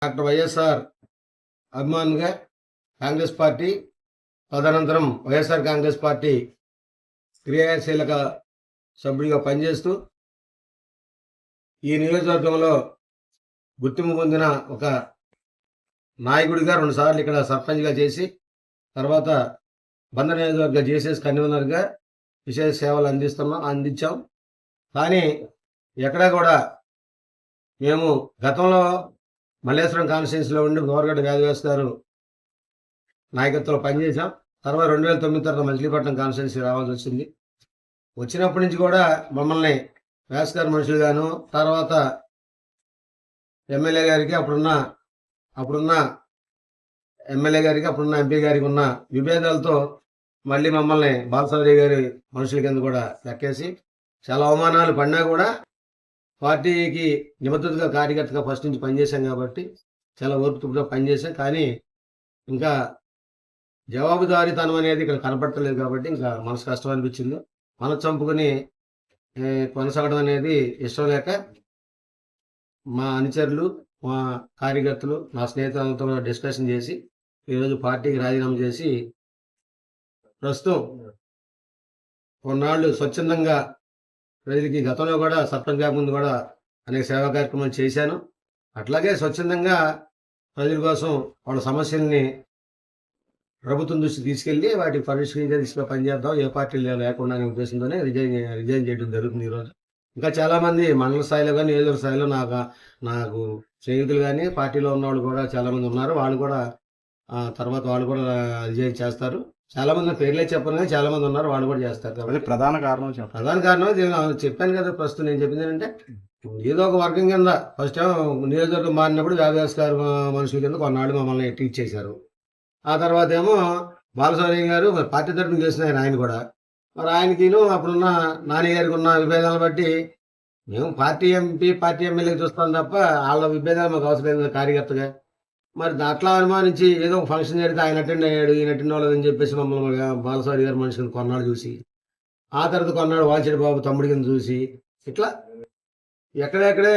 Doctor YSR అభిమానిగా Congress party తదనంతరం YSR Congress party క్రియాశీలక సభ్యుడిగా పనిచేస్తూ ఈ నియోజకవర్గంలో గుర్తింపు పొందిన ఒక నాయకుడిగా రెండుసార్లు ఇక్కడ సర్పంచ్గా చేసి తర్వాత బంద నియోజకవర్గ జేసీఎస్ కన్వీనర్గా విశేష సేవలు అందిస్తున్నాం అందించాం. కానీ ఎక్కడా కూడా మేము గతంలో మల్లేశ్వరం కాన్స్టిట్యూన్సీలో ఉండి గోరగడ్డ వ్యాధివేస్ గారు నాయకత్వంలో పనిచేసాం తర్వాత రెండు వేల తొమ్మిది తర్వాత మచిలీపట్నం కాన్స్టిట్యున్సీ రావాల్సి వచ్చింది. వచ్చినప్పటి నుంచి కూడా మమ్మల్ని వ్యాస్ గారు మనుషులుగాను తర్వాత ఎమ్మెల్యే గారికి అప్పుడున్న అప్పుడున్న ఎమ్మెల్యే గారికి అప్పుడున్న ఎంపీ గారికి ఉన్న విభేదాలతో మళ్ళీ మమ్మల్ని బాలసాదరి గారి మనుషుల కింద కూడా లెక్కేసి చాలా అవమానాలు పడినా కూడా పార్టీకి నిబద్ధతగా కార్యకర్తగా ఫస్ట్ నుంచి పనిచేశాం కాబట్టి చాలా ఓర్పుతో పనిచేశాం. కానీ ఇంకా జవాబుదారీతనం అనేది ఇక్కడ కనపడతలేదు కాబట్టి ఇంకా మనసు కష్టం అనిపించింది. మన చంపుకొని కొనసాగడం అనేది ఇష్టం లేక మా అనుచరులు మా కార్యకర్తలు మా స్నేహితులతో డిస్కషన్ చేసి ఈరోజు పార్టీకి రాజీనామా చేసి ప్రస్తుతం కొన్నాళ్ళు స్వచ్ఛందంగా ప్రజలకి గతంలో కూడా సర్పంచ్ ముందు కూడా అనేక సేవా కార్యక్రమాలు చేశాను. అట్లాగే స్వచ్ఛందంగా ప్రజల కోసం వాళ్ళ సమస్యల్ని ప్రభుత్వం దృష్టి తీసుకెళ్ళి వాటి పరిష్కరించే దిశగా పనిచేద్దాం. ఏ పార్టీ లేకుండా అనే ఉద్దేశంతోనే రిజైన్ రిజైన్ చేయడం జరుగుతుంది ఈరోజు. ఇంకా చాలామంది మండల స్థాయిలో కానీ నియోజకవర్గ స్థాయిలో నాకు నాకు స్నేహితులు కానీ పార్టీలో ఉన్న వాళ్ళు కూడా చాలామంది ఉన్నారు. వాళ్ళు కూడా తర్వాత వాళ్ళు కూడా రిజైన్ చేస్తారు. చాలా మంది పేర్లే చెప్పను కానీ చాలా మంది ఉన్నారు వాళ్ళు కూడా చేస్తారు కాబట్టి. ప్రధాన కారణం ప్రధాన కారణం నేను చెప్పాను కదా ప్రస్తుతం నేను చెప్పింది ఏంటంటే ఏదో ఒక వర్గం కింద ఫస్ట్ టైం నియోజకవర్గం మారినప్పుడు వ్యావ్యాస్ గారు మనుషుల కింద కొన్నాళ్ళు మమ్మల్ని టీచ్ చేశారు. ఆ తర్వాత ఏమో బాలసౌర్యం గారు మరి పార్టీ తరఫున చేసిన ఆయన ఆయన కూడా. మరి ఆయనకిను అప్పుడున్న నాని గారికి ఉన్న విభేదాలను బట్టి మేము పార్టీ ఎంపీ పార్టీ ఎమ్మెల్యే చూస్తాం తప్ప వాళ్ళ విభేదాలు మాకు అవసరం లేదు కార్యకర్తగా. మరి దాంట్లో అనుమానించి ఏదో ఒక ఫంక్షన్ జరిగితే ఆయన అటెండ్ అయ్యాడు ఈయన అటెండ్ అవ్వలేదని చెప్పేసి మమ్మల్ని బాలసారి గారు మనిషిని కొన్నాడు చూసి ఆ తర్వాత కొన్నాడు వాల్చెడి బాబు తమ్ముడి కింద చూసి ఇట్లా ఎక్కడెక్కడే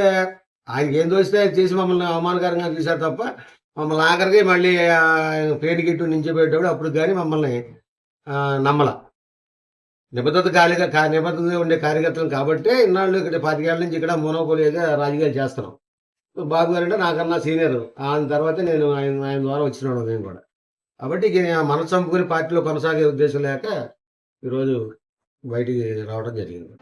ఆయనకి ఏం తోస్తే చేసి మమ్మల్ని అవమానకరంగా చూశారు తప్ప మమ్మల్ని ఆఖరికి మళ్ళీ పేరు గిట్టు నించోబెట్టేటప్పుడు అప్పుడు కానీ మమ్మల్ని నమ్మల. నిబద్ధత కాలిగా నిబద్ధతగా ఉండే కార్యకర్తలు కాబట్టి ఇన్నాళ్ళు ఇక్కడ పాతికేళ్ళ నుంచి ఇక్కడ మోనోపోలిగా రాజకీయాలు చేస్తున్నాం. బాబు గారు అంటే నాకన్నా సీనియర్. ఆయన తర్వాత నేను ఆయన ఆయన ద్వారా వచ్చినాడు నేను కూడా. కాబట్టి ఇక నేను మనసు చంపుకుని పార్టీలో కొనసాగే ఉద్దేశం లేక ఈరోజు బయటికి రావడం జరిగింది.